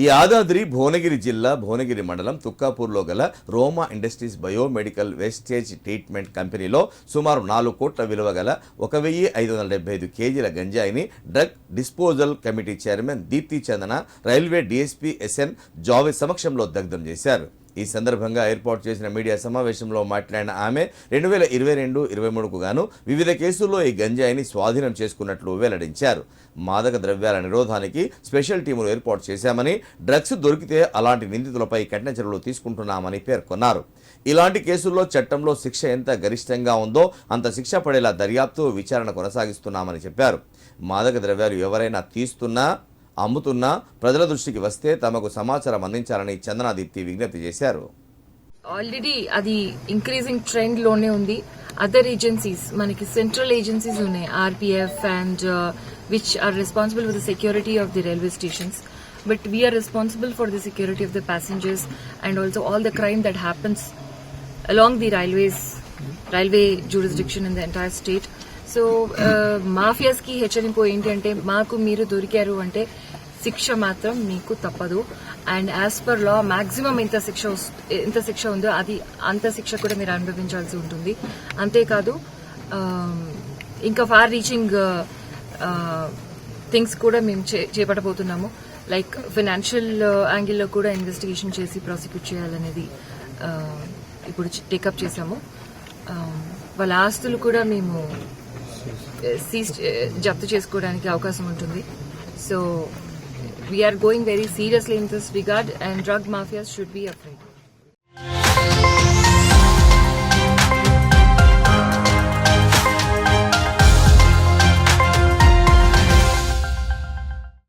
ఈ యాదాద్రి భువనగిరి జిల్లా భువనగిరి మండలం తుక్కాపూర్లో గల Roma Industries biomedical wastage treatment కంపెనీలో సుమారు నాలుగు కోట్ల విలువ గల ఒక వెయ్యి ఐదు వందల డెబ్బై ఐదు కేజీల గంజాయిని drug disposal committee chairman Deepti Chandana railway DSP SN Javed సమక్షంలో దగ్ధం చేశారు. ఈ సందర్భంగా ఏర్పాటు చేసిన మీడియా సమావేశంలో మాట్లాడిన ఆమె రెండు వేల ఇరవై రెండు ఇరవై మూడుకు గాను వివిధ కేసుల్లో ఈ గంజాయిని స్వాధీనం చేసుకున్నట్లు వెల్లడించారు. మాదక ద్రవ్యాల నిరోధానికి స్పెషల్ టీములు ఏర్పాటు చేశామని డ్రగ్స్ దొరికితే అలాంటి నిందితులపై కఠిన చర్యలు తీసుకుంటున్నామని పేర్కొన్నారు. ఇలాంటి కేసుల్లో చట్టంలో శిక్ష ఎంత గరిష్టంగా ఉందో అంత శిక్ష పడేలా దర్యాప్తు విచారణ కొనసాగిస్తున్నామని చెప్పారు. మాదక ద్రవ్యాలు ఎవరైనా తీస్తున్నా అమ్ముతున్నా ప్రజల దృష్టికి వస్తే తమకు సమాచారం అందించాలని చందనాదీప్తి విజ్ఞప్తి చేశారు. ఆల్రెడీ అది ఇంక్రీజింగ్ ట్రెండ్లోనే ఉంది. అదర్ ఏజెన్సీస్ మనకి సెంట్రల్ ఏజెన్సీస్ ఉన్నాయి RPF and which are responsible for the security of the railway stations but we are responsible for the security of the passengers and also all the crime that happens along the railways railway jurisdiction in the entire state so మాఫియాస్కి హెచ్చరింపు ఏంటంటే మాకు మీరు దొరికారు అంటే శిక్ష మాత్రం మీకు తప్పదు. And as per law maximum ఎంత శిక్ష వస్- ఎంత శిక్ష ఉందో అది అంత శిక్ష కూడా మీరు అనుభవించాల్సి ఉంటుంది. అంతేకాదు ఇంకా ఫార్ రీచింగ్ థింగ్స్ కూడా మేము చే- చేపట్టబోతున్నాము. లైక్ ఫైనాన్షియల్ యాంగిల్లో కూడా ఇన్వెస్టిగేషన్ చేసి ప్రాసిక్యూట్ చేయాలనేది ఇప్పుడు టేకప్ చేశాము. వాళ్ళ ఆస్తులు కూడా మేము సీజ్ జప్తు చేసుకోవడానికి అవకాశం ఉంటుంది. So we are going very seriously in this regard and drug mafia should be afraid